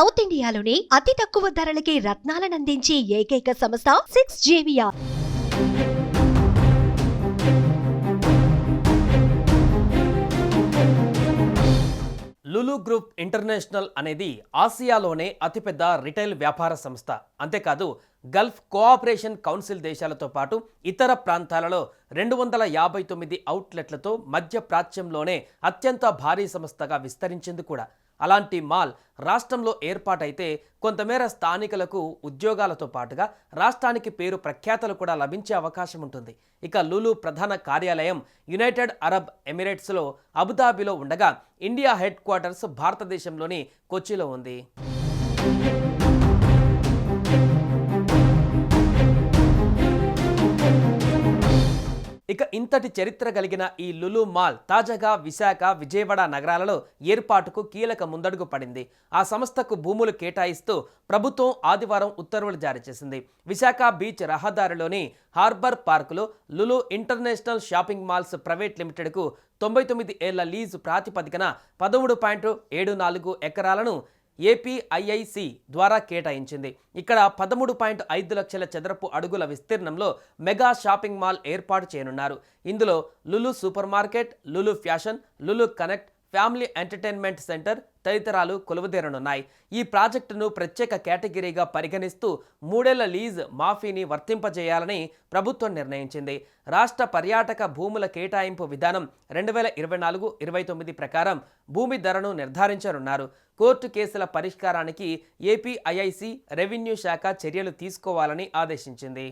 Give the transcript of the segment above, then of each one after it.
South ఇండియాలోనే అతి తక్కువ ధరలకి రత్నాలనందించే ఏకైక సంస్థ సిక్స్ జేవియా లులు గ్రూప్ ఇంటర్నేషనల్ అనేది ఆసియాలోనే అతిపెద్ద రిటైల్ వ్యాపార సంస్థ. అంతేకాదు గల్ఫ్ కోఆపరేషన్ కౌన్సిల్ దేశాలతో పాటు ఇతర ప్రాంతాలలో రెండు వందల యాభై తొమ్మిది అవుట్లెట్లతో మధ్య ప్రాచ్యంలోనే అత్యంత భారీ సంస్థగా విస్తరించింది కూడా. అలాంటి మాల్ రాష్ట్రంలో ఏర్పాటైతే కొంతమేర స్థానికులకు ఉద్యోగాలతో పాటుగా రాష్ట్రానికి పేరు ప్రఖ్యాతలు కూడా లభించే అవకాశం ఉంటుంది. ఇక లులు ప్రధాన కార్యాలయం యునైటెడ్ అరబ్ ఎమిరేట్స్లో అబుదాబిలో ఉండగా ఇండియా హెడ్ క్వార్టర్స్ భారతదేశంలోని కొచ్చిలో ఉంది. ఇక ఇంతటి చరిత్ర కలిగిన ఈ లులు మాల్ తాజాగా విశాఖ విజయవాడ నగరాలలో ఏర్పాటుకు కీలక ముందడుగు పడింది. ఆ సంస్థకు భూములు కేటాయిస్తూ ప్రభుత్వం ఆదివారం ఉత్తర్వులు జారీ చేసింది. విశాఖ బీచ్ రహదారిలోని హార్బర్ పార్కులో Lulu international shopping malls private లిమిటెడ్కు తొంభై తొమ్మిది ఏళ్ళ లీజు ప్రాతిపదికన పదమూడు పాయింట్ ఏడు నాలుగు ఎకరాలను ఏపీఐఐసి ద్వారా కేటాయించింది. ఇక్కడ పదమూడు పాయింట్ ఐదు లక్షల చదరపు అడుగుల విస్తీర్ణంలో మెగా షాపింగ్ మాల్ ఏర్పాటు చేయనున్నారు. ఇందులో Lulu supermarket Lulu fashion Lulu connect family entertainment centre తదితరాలు కొలువుదేరనున్నాయి. ఈ ప్రాజెక్టును ప్రత్యేక కేటగిరీగా పరిగణిస్తూ మూడేళ్ళ లీజ్ మాఫీని వర్తింపజేయాలని ప్రభుత్వం నిర్ణయించింది. రాష్ట్ర పర్యాటక భూముల కేటాయింపు విధానం రెండు వేల ఇరవై నాలుగు ఇరవై తొమ్మిది ప్రకారం భూమి ధరను నిర్ధారించనున్నారు. కోర్టు కేసుల పరిష్కారానికి ఏపీఐఐసి రెవెన్యూ శాఖ చర్యలు తీసుకోవాలని ఆదేశించింది.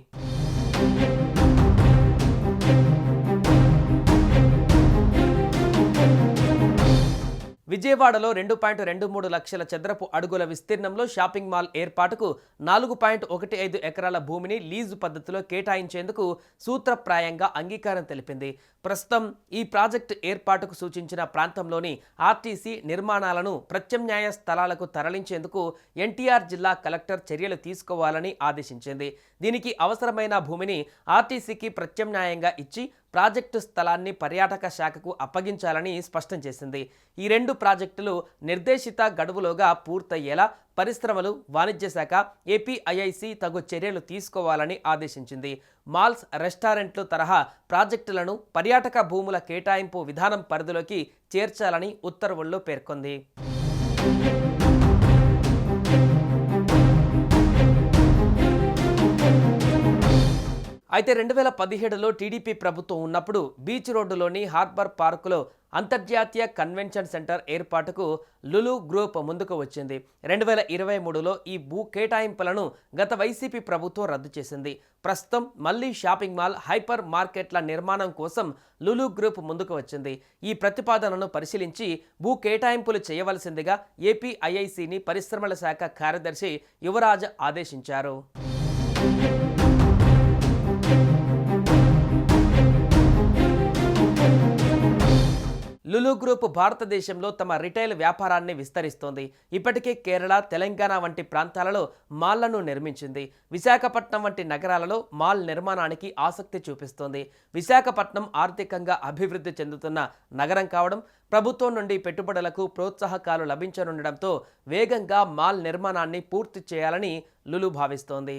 విజయవాడలో రెండు పాయింట్ రెండు మూడు లక్షల చదరపు అడుగుల విస్తీర్ణంలో షాపింగ్ మాల్ ఏర్పాటుకు నాలుగు పాయింట్ ఒకటి ఐదు ఎకరాల భూమిని లీజు పద్ధతిలో కేటాయించేందుకు సూత్రప్రాయంగా అంగీకారం తెలిపింది. ప్రస్తుతం ఈ ప్రాజెక్టు ఏర్పాటుకు సూచించిన ప్రాంతంలోని ఆర్టీసీ నిర్మాణాలను ప్రత్యామ్నాయ స్థలాలకు తరలించేందుకు ఎన్టీఆర్ జిల్లా కలెక్టర్ చర్యలు తీసుకోవాలని ఆదేశించింది. దీనికి అవసరమైన భూమిని ఆర్టీసీకి ప్రత్యామ్నాయంగా ఇచ్చి ప్రాజెక్టు స్థలాన్ని పర్యాటక శాఖకు అప్పగించాలని స్పష్టం చేసింది. ఈ రెండు ప్రాజెక్టులు నిర్దేశిత గడువులోగా పూర్తయ్యేలా పరిశ్రమలు వాణిజ్య శాఖ ఏపీఐఐసి తగు చర్యలు తీసుకోవాలని ఆదేశించింది. మాల్స్ రెస్టారెంట్లు తరహా ప్రాజెక్టులను పర్యాటక భూముల కేటాయింపు విధానం పరిధిలోకి చేర్చాలని ఉత్తర్వుల్లో పేర్కొంది. అయితే రెండు వేల పదిహేడులో టీడీపీ ప్రభుత్వం ఉన్నప్పుడు బీచ్ రోడ్డులోని హార్బర్ పార్కులో అంతర్జాతీయ కన్వెన్షన్ సెంటర్ ఏర్పాటుకు లులు గ్రూప్ ముందుకు వచ్చింది. రెండు వేల ఇరవై మూడులో ఈ భూ కేటాయింపులను గత వైసీపీ ప్రభుత్వం రద్దు చేసింది. ప్రస్తుతం మళ్ళీ షాపింగ్ మాల్ హైపర్ మార్కెట్ల నిర్మాణం కోసం లులు గ్రూప్ ముందుకు వచ్చింది. ఈ ప్రతిపాదనను పరిశీలించి భూ కేటాయింపులు చేయవలసిందిగా ఏపీఐఐసిని పరిశ్రమల శాఖ కార్యదర్శి యువరాజ్ ఆదేశించారు. లులు గ్రూప్ భారతదేశంలో తమ రిటైల్ వ్యాపారాన్ని విస్తరిస్తోంది. ఇప్పటికే కేరళ తెలంగాణ వంటి ప్రాంతాలలో మాళ్ళను నిర్మించింది. విశాఖపట్నం వంటి నగరాలలో మాల్ నిర్మాణానికి ఆసక్తి చూపిస్తోంది. విశాఖపట్నం ఆర్థికంగా అభివృద్ధి చెందుతున్న నగరం కావడం ప్రభుత్వం నుండి పెట్టుబడులకు ప్రోత్సాహకాలు లభించనుండడంతో వేగంగా మాల్ నిర్మాణాన్ని పూర్తి చేయాలని లులు భావిస్తోంది.